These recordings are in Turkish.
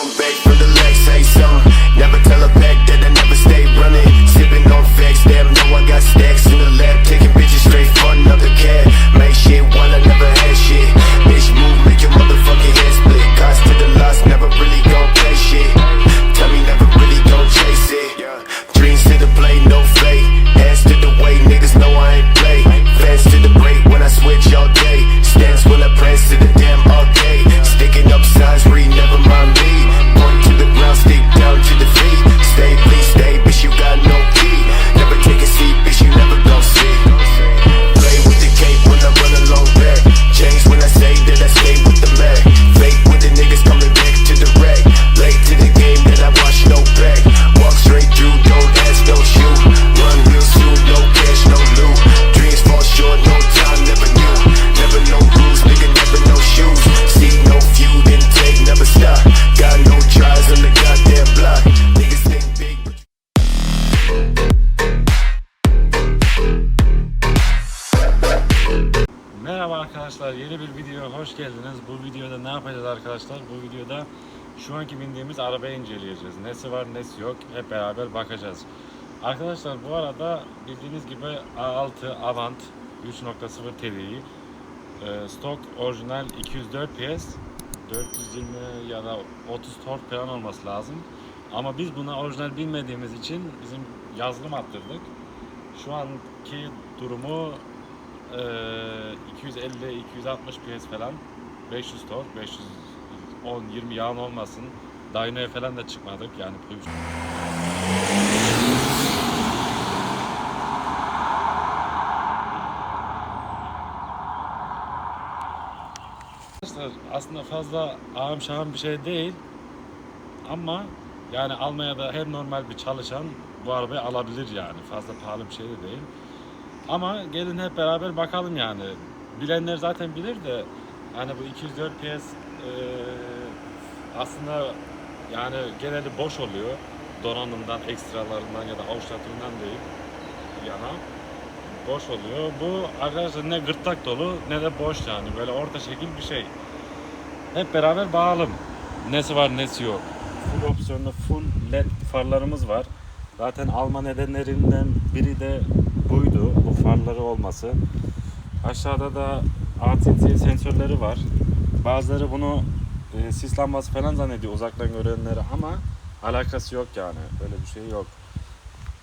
don't beg for the leg, say something. Never tell a pack that I never stay running. Sipping on facts, damn, know I got stacks in the Videoda şu anki bindiğimiz arabayı inceleyeceğiz. Nesi var nesi yok hep beraber bakacağız. Arkadaşlar bu arada bildiğiniz gibi A6 Avant 3.0 TDI e, stok orijinal 204 PS 420 ya da 30 tork falan olması lazım. Ama biz buna orijinal bilmediğimiz için bizim yazılım attırdık. Şu anki durumu ee, 250 260 PS falan 500 tork 510 20 yağın olmasın dyno'ya falan da çıkmadık yani Arkadaşlar aslında fazla ağım şahım bir şey değil ama yani Almanya'da her normal bir çalışan bu arabayı alabilir yani fazla pahalı bir şey de değil. Ama gelin hep beraber bakalım yani. Bilenler zaten bilir de hani bu 204 PS eee, aslında yani genelde boş oluyor. Donanımdan, ekstralarından ya da avuçlatımından değil yana boş oluyor. Bu arkadaşlar ne gırtlak dolu ne de boş yani. Böyle orta şekil bir şey. Hep beraber bağalım. Nesi var nesi yok. Full opsiyonlu full led farlarımız var. Zaten alma nedenlerinden biri de buydu. Bu farları olması. Aşağıda da ATT sensörleri var. Bazıları bunu e, sis lambası falan zannediyor uzaktan görenleri ama alakası yok yani. Öyle bir şey yok.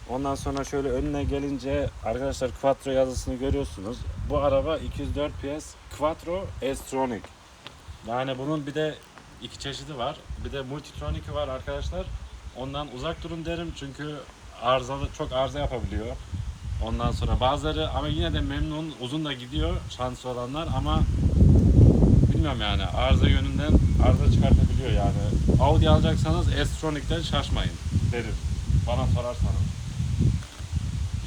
Ondan sonra şöyle önüne gelince arkadaşlar Quattro yazısını görüyorsunuz. Bu araba 204 PS Quattro S-Tronic. Yani bunun bir de iki çeşidi var. Bir de Multitronic var arkadaşlar. Ondan uzak durun derim çünkü arızalı çok arıza yapabiliyor. Ondan sonra bazıları ama yine de memnun uzun da gidiyor şanslı olanlar ama bilmiyorum yani arıza yönünden arıza çıkartabiliyor yani. Audi alacaksanız S-Tronic'ten şaşmayın derim. Bana sorarsanız.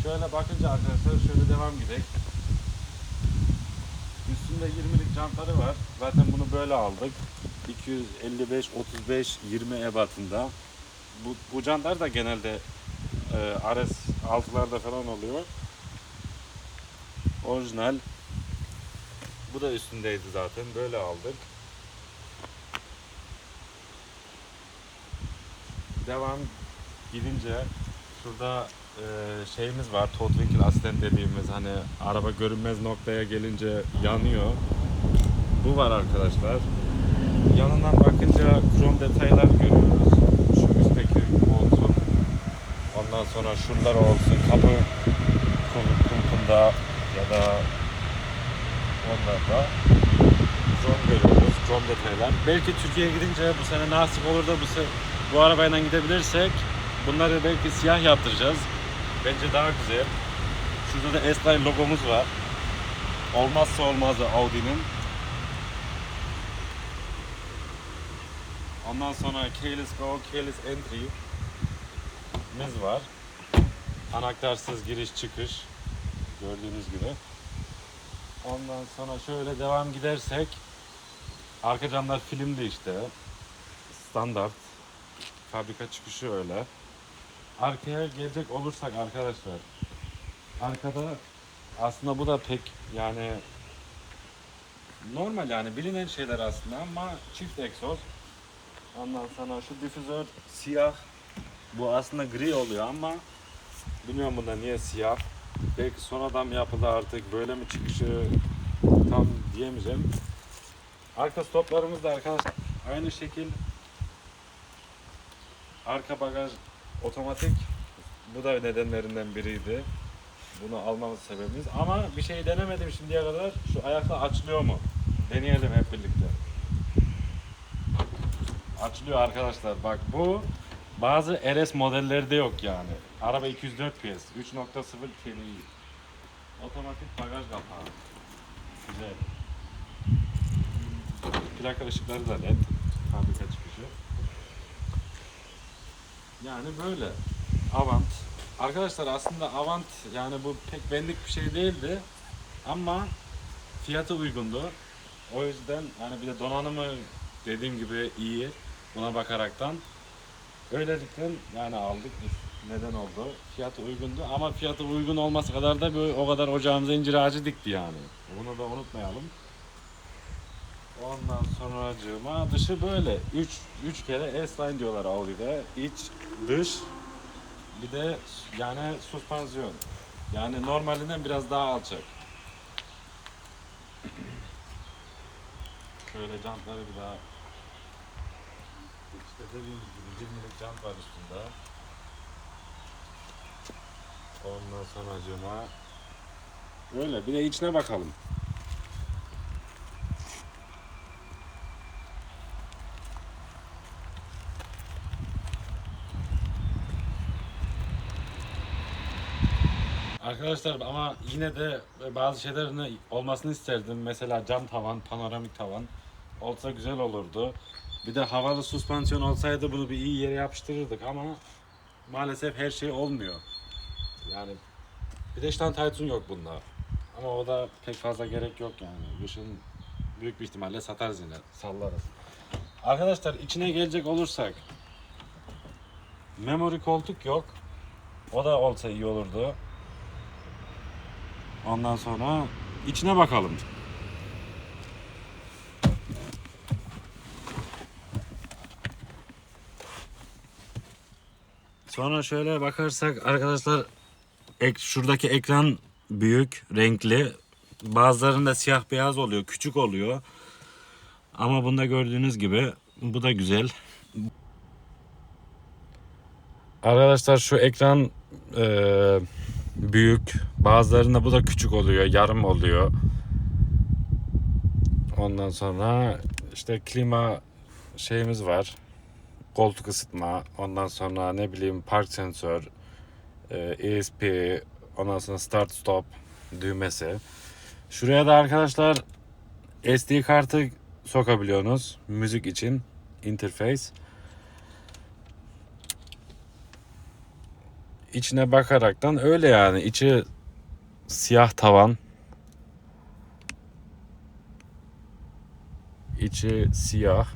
Şöyle bakınca arkadaşlar şöyle devam gidelim. Üstünde 20'lik jantları var. Zaten bunu böyle aldık. 255, 35, 20 ebatında. Bu, bu jantlar da genelde e, RS 6'larda falan oluyor. Orijinal. Bu da üstündeydi zaten. Böyle aldık. Devam gidince şurada e, şeyimiz var. Todd Winkle asistent dediğimiz hani araba görünmez noktaya gelince yanıyor. Bu var arkadaşlar. Yanından bakınca krom detaylar görüyoruz. Şu üstteki olsun. Ondan sonra şunlar olsun. Kapı kum, kumkunda ya da onlarda krom görüyoruz. Krom detaylar. Belki Türkiye'ye gidince bu sene nasip olur da bu, bu arabayla gidebilirsek bunları belki siyah yaptıracağız. Bence daha güzel. Şurada da S-Line logomuz var. Olmazsa olmazı Audi'nin. Ondan sonra keyless go, keyless entry miz var. Anahtarsız giriş çıkış gördüğünüz gibi. Ondan sonra şöyle devam gidersek arka camlar filmdi işte. Standart. Fabrika çıkışı öyle. Arkaya gelecek olursak arkadaşlar. Arkada aslında bu da pek yani normal yani bilinen şeyler aslında ama çift egzoz. Ondan sonra şu difüzör siyah. Bu aslında gri oluyor ama bilmiyorum bunda niye siyah. Belki sonradan mı yapıldı artık böyle mi çıkışı tam diyemeyeceğim. Arka stoplarımız da arkadaşlar aynı şekil arka bagaj otomatik. Bu da nedenlerinden biriydi. Bunu almamız sebebimiz. Ama bir şey denemedim şimdiye kadar. Şu ayakta açılıyor mu? Deneyelim hep birlikte. Açılıyor arkadaşlar. Bak bu bazı RS modellerde yok yani. Araba 204 PS, 3.0 TDI. Otomatik bagaj kapağı. Güzel. Plaka ışıkları da led. Fabrika çıkışı. Yani böyle. Avant. Arkadaşlar aslında Avant yani bu pek benlik bir şey değildi. Ama fiyatı uygundu. O yüzden yani bir de donanımı dediğim gibi iyi buna bakaraktan. Öylelikle yani aldık. Neden oldu? Fiyatı uygundu ama fiyatı uygun olması kadar da böyle o kadar ocağımıza incir ağacı dikti yani. Bunu da unutmayalım. Ondan sonra cıma dışı böyle. 3 3 kere S-Line diyorlar Audi'de. İç, dış bir de yani süspansiyon. Yani normalinden biraz daha alçak. Şöyle jantları bir daha işte dediğimiz gibi 20'lik jant var üstünde. Ondan sonra cıma Öyle bir de içine bakalım. Arkadaşlar ama yine de bazı şeylerin olmasını isterdim. Mesela cam tavan, panoramik tavan olsa güzel olurdu. Bir de havalı süspansiyon olsaydı bunu bir iyi yere yapıştırırdık ama maalesef her şey olmuyor. Yani bir de Stand Taytun yok bunda. Ama o da pek fazla gerek yok yani. Kışın büyük bir ihtimalle satarız yine. Sallarız. Arkadaşlar içine gelecek olursak memory koltuk yok. O da olsa iyi olurdu. Ondan sonra içine bakalım. Sonra şöyle bakarsak arkadaşlar ek, şuradaki ekran büyük, renkli. Bazılarında siyah beyaz oluyor, küçük oluyor. Ama bunda gördüğünüz gibi bu da güzel. Arkadaşlar şu ekran eee, büyük. Bazılarında bu da küçük oluyor, yarım oluyor. Ondan sonra işte klima şeyimiz var. Koltuk ısıtma, ondan sonra ne bileyim park sensör, e, ESP, ondan sonra start stop düğmesi. Şuraya da arkadaşlar SD kartı sokabiliyorsunuz müzik için interface. İçine bakaraktan öyle yani içi siyah tavan. İçi siyah.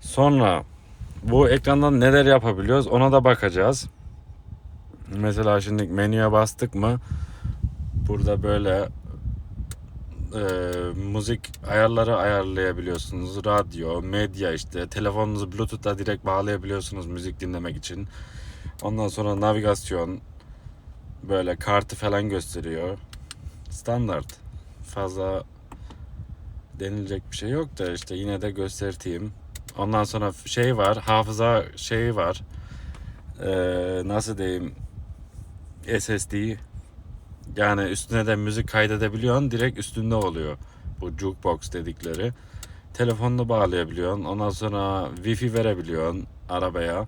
Sonra bu ekrandan neler yapabiliyoruz ona da bakacağız. Mesela şimdi menüye bastık mı burada böyle e, müzik ayarları ayarlayabiliyorsunuz. Radyo, medya işte telefonunuzu Bluetooth'la direkt bağlayabiliyorsunuz müzik dinlemek için. Ondan sonra navigasyon böyle kartı falan gösteriyor. Standart. Fazla denilecek bir şey yok da işte yine de göstereyim. Ondan sonra şey var, hafıza şeyi var. Ee, nasıl diyeyim? SSD. Yani üstüne de müzik kaydedebiliyorsun. Direkt üstünde oluyor. Bu jukebox dedikleri. Telefonunu bağlayabiliyorsun. Ondan sonra wifi verebiliyorsun arabaya.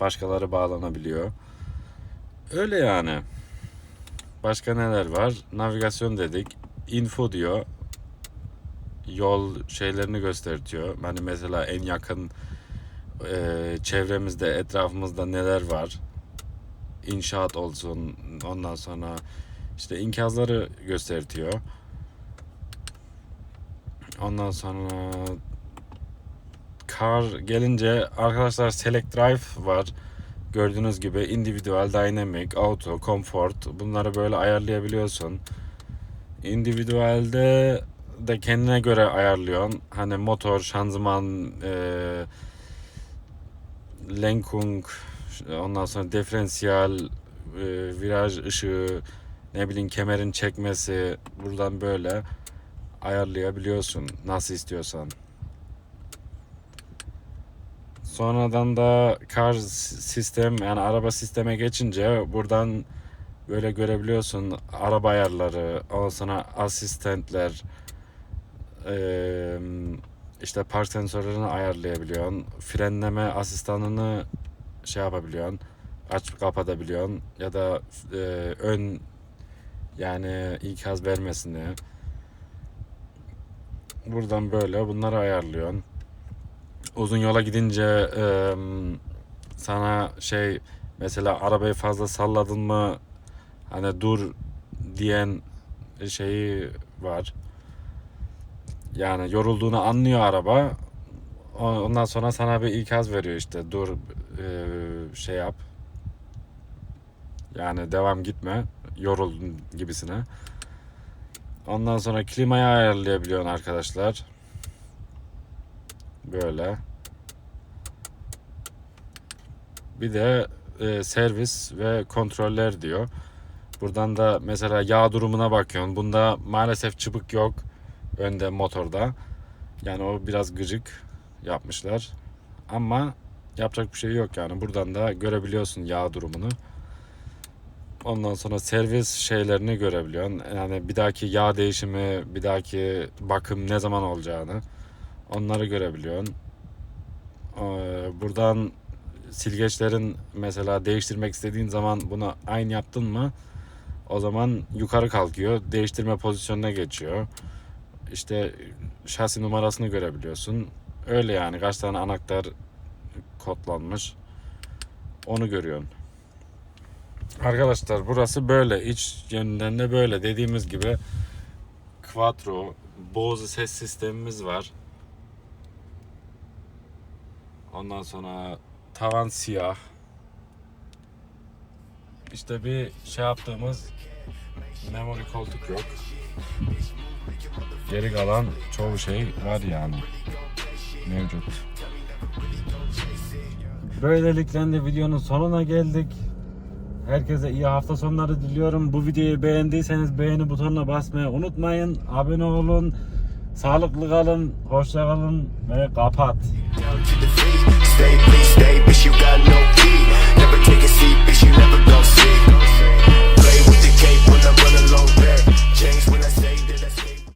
Başkaları bağlanabiliyor. Öyle yani. Başka neler var? Navigasyon dedik. Info diyor. Yol şeylerini gösteriyor. Hani mesela en yakın e, çevremizde, etrafımızda neler var? İnşaat olsun. Ondan sonra işte inkazları gösteriyor. Ondan sonra car gelince arkadaşlar select drive var. Gördüğünüz gibi individual, dynamic, auto, comfort bunları böyle ayarlayabiliyorsun. Individual'de de kendine göre ayarlıyorsun. Hani motor, şanzıman, e, lenkung, ondan sonra diferansiyel, e, viraj ışığı, ne bileyim kemerin çekmesi buradan böyle ayarlayabiliyorsun nasıl istiyorsan. Sonradan da car sistem yani araba sisteme geçince buradan böyle görebiliyorsun araba ayarları, ondan sonra asistentler, işte park sensörlerini ayarlayabiliyorsun, frenleme asistanını şey yapabiliyorsun, açıp kapatabiliyorsun ya da eee, ön yani ikaz vermesini buradan böyle bunları ayarlıyorsun. Uzun yola gidince eee, sana şey mesela arabayı fazla salladın mı hani dur diyen şeyi var. Yani yorulduğunu anlıyor araba. Ondan sonra sana bir ikaz veriyor işte dur eee, şey yap. Yani devam gitme. Yoruldun gibisine. Ondan sonra klimayı ayarlayabiliyorsun arkadaşlar. Böyle. Bir de e, servis ve kontroller diyor. Buradan da mesela yağ durumuna bakıyorsun. Bunda maalesef çıbık yok önde motorda. Yani o biraz gıcık yapmışlar. Ama yapacak bir şey yok yani. Buradan da görebiliyorsun yağ durumunu. Ondan sonra servis şeylerini görebiliyorsun. Yani bir dahaki yağ değişimi, bir dahaki bakım ne zaman olacağını onları görebiliyorsun. Ee, Buradan silgeçlerin mesela değiştirmek istediğin zaman bunu aynı yaptın mı o zaman yukarı kalkıyor. Değiştirme pozisyonuna geçiyor. İşte şasi numarasını görebiliyorsun. Öyle yani kaç tane anahtar kodlanmış. Onu görüyorsun. Arkadaşlar burası böyle. iç yönünden de böyle. Dediğimiz gibi Quattro Bose ses sistemimiz var. Ondan sonra tavan siyah. İşte bir şey yaptığımız memory koltuk yok. Geri kalan çoğu şey var yani mevcut. Böylelikle de videonun sonuna geldik. Herkese iyi hafta sonları diliyorum. Bu videoyu beğendiyseniz beğeni butonuna basmayı unutmayın. Abone olun. Sağlıklı kalın. Hoşça kalın ve kapat. Play when I say that I say